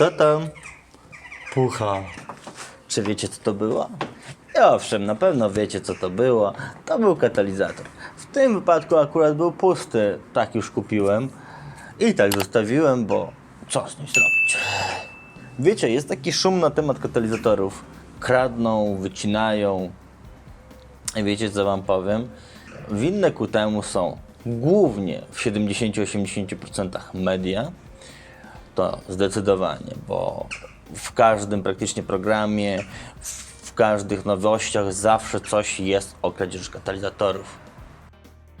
Co tam? Pucha. Czy wiecie, co to było? I Owszem, na pewno wiecie, co to było. To był katalizator. W tym wypadku akurat był pusty. Tak już kupiłem. I tak zostawiłem, bo co z nim zrobić? Wiecie, jest taki szum na temat katalizatorów. Kradną, wycinają. I wiecie, co wam powiem? Winne ku temu są głównie w 70-80% media, to zdecydowanie, bo w każdym praktycznie programie, w każdych nowościach zawsze coś jest o kradzieży katalizatorów.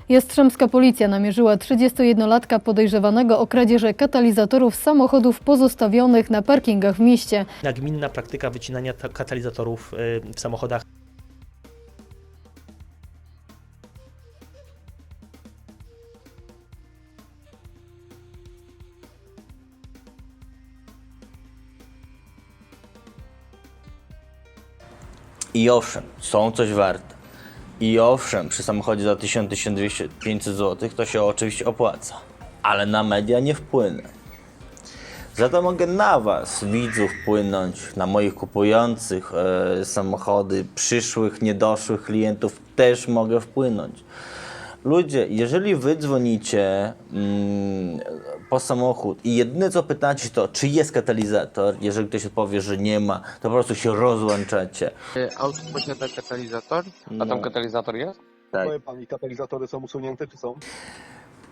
Jastrzębska policja namierzyła 31-latka podejrzewanego o kradzieże katalizatorów samochodów pozostawionych na parkingach w mieście. nagminna praktyka wycinania ta- katalizatorów y, w samochodach. I owszem, są coś warte. I owszem, przy samochodzie za 1000-1200-500 zł to się oczywiście opłaca. Ale na media nie wpłynę. Za to mogę na Was, widzów, wpłynąć, na moich kupujących e, samochody, przyszłych, niedoszłych klientów też mogę wpłynąć. Ludzie, jeżeli wy dzwonicie mm, po samochód i jedyne co pytacie to, czy jest katalizator, jeżeli ktoś odpowie, że nie ma, to po prostu się rozłączacie. Y, Auto posiada katalizator? A No. tam katalizator jest? Tak. Powie pan, i katalizatory są usunięte, czy są?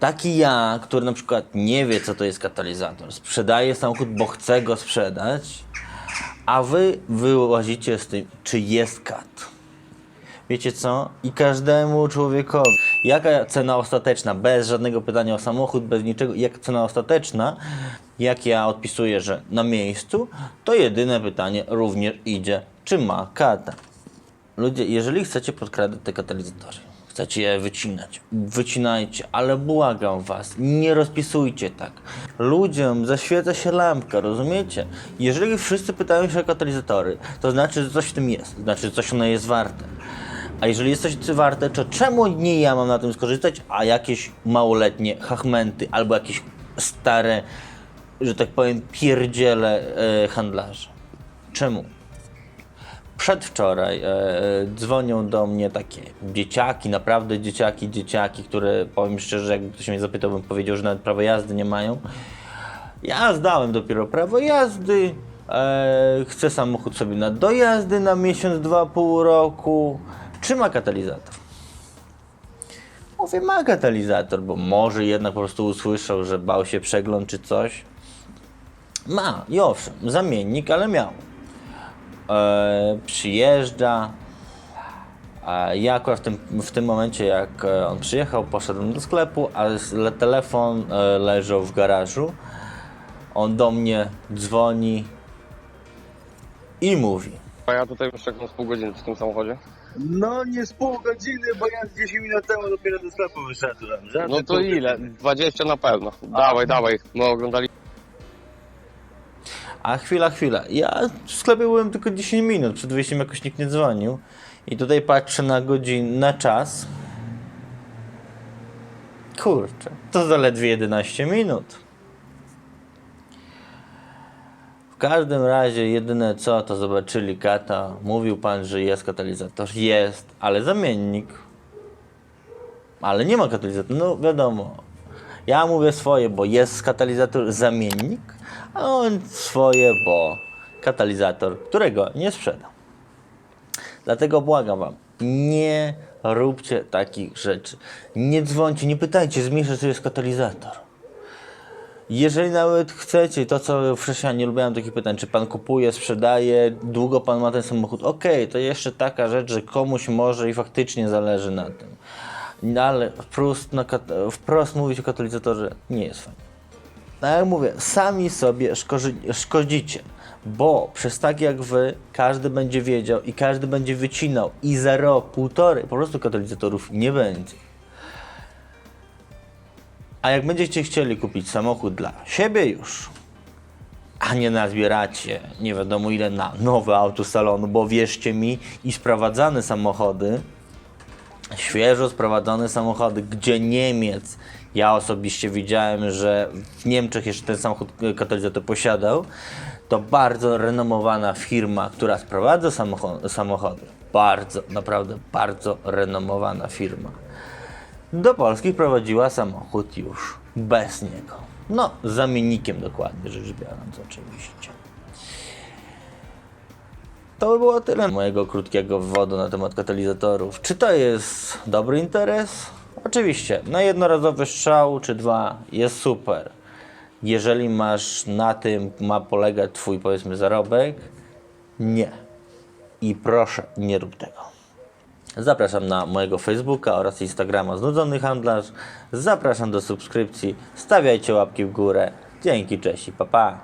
Taki ja, który na przykład nie wie, co to jest katalizator, sprzedaje samochód, bo chce go sprzedać, a wy wyłazicie z tym, czy jest kat. Wiecie co? I każdemu człowiekowi. Jaka cena ostateczna? Bez żadnego pytania o samochód, bez niczego. Jak cena ostateczna? Jak ja odpisuję, że na miejscu, to jedyne pytanie również idzie, czy ma kata. Ludzie, jeżeli chcecie podkradać te katalizatory, chcecie je wycinać, wycinajcie, ale błagam was, nie rozpisujcie tak. Ludziom zaświeca się lampka, rozumiecie? Jeżeli wszyscy pytają się o katalizatory, to znaczy, że coś w tym jest, znaczy, że coś ono jest warte. A jeżeli jest coś warte, to czemu nie ja mam na tym skorzystać, a jakieś małoletnie hachmenty albo jakieś stare, że tak powiem, pierdziele e, handlarze? Czemu? Przedwczoraj e, dzwonią do mnie takie dzieciaki, naprawdę dzieciaki, dzieciaki, które powiem szczerze, jakby ktoś mnie zapytał, bym powiedział, że nawet prawo jazdy nie mają. Ja zdałem dopiero prawo jazdy. E, chcę samochód sobie na dojazdy na miesiąc, dwa, pół roku. Czy ma katalizator? Mówię, ma katalizator, bo może jednak po prostu usłyszał, że bał się przegląd czy coś. Ma, i owszem, zamiennik, ale miał e, przyjeżdża. A ja akurat w tym, w tym momencie, jak e, on przyjechał, poszedłem do sklepu, le- telefon e, leżał w garażu. On do mnie dzwoni i mówi. A ja tutaj już czekam z pół godziny przy tym samochodzie. No nie z pół godziny, bo ja 10 minut temu dopiero do sklepu wyszedłem. Żadne No to pół ile? godziny. 20 na pewno. Dawaj, dawaj. My oglądali A chwila, chwila. Ja w sklepie byłem tylko 10 minut, przed wyjściem jakoś nikt nie dzwonił. I tutaj patrzę na godzinę, na czas. Kurczę, to zaledwie 11 minut. W każdym razie jedyne co, to zobaczyli kata. Mówił pan, że jest katalizator. Jest, ale zamiennik. Ale nie ma katalizatora. No wiadomo. Ja mówię swoje, bo jest katalizator zamiennik, a on swoje, bo katalizator, którego nie sprzedał. Dlatego błagam wam, nie róbcie takich rzeczy. Nie dzwońcie, nie pytajcie, zmierzę, czy jest katalizator. Jeżeli nawet chcecie, to co wcześniej nie lubiłem takich pytań, czy pan kupuje, sprzedaje, długo pan ma ten samochód, okej, to jeszcze taka rzecz, że komuś może i faktycznie zależy na tym. No ale wprost, kat- wprost mówić o katalizatorze nie jest fajnie. No jak mówię, sami sobie szkoży, szkodzicie, bo przez tak jak wy, każdy będzie wiedział i każdy będzie wycinał i za rok, półtorej po prostu katalizatorów nie będzie. A jak będziecie chcieli kupić samochód dla siebie już, a nie nazbieracie nie wiadomo ile na nowe auto salonu, bo wierzcie mi, i sprowadzane samochody, świeżo sprowadzone samochody, gdzie Niemiec, ja osobiście widziałem, że w Niemczech jeszcze ten samochód e, katalizator posiadał, To bardzo renomowana firma, która sprowadza samocho- samochody. Bardzo, naprawdę bardzo renomowana firma. Do Polski prowadziła samochód już bez niego. No, z zamiennikiem dokładnie rzecz biorąc, oczywiście. To by było tyle mojego krótkiego wywodu na temat katalizatorów. Czy to jest dobry interes? Oczywiście. Na jednorazowy strzał czy dwa jest super. Jeżeli masz na tym ma polegać twój powiedzmy zarobek, nie. I proszę, nie rób tego. Zapraszam na mojego Facebooka oraz Instagrama Znudzony Handlarz. Zapraszam do subskrypcji. Stawiajcie łapki w górę. Dzięki, cześć i pa pa.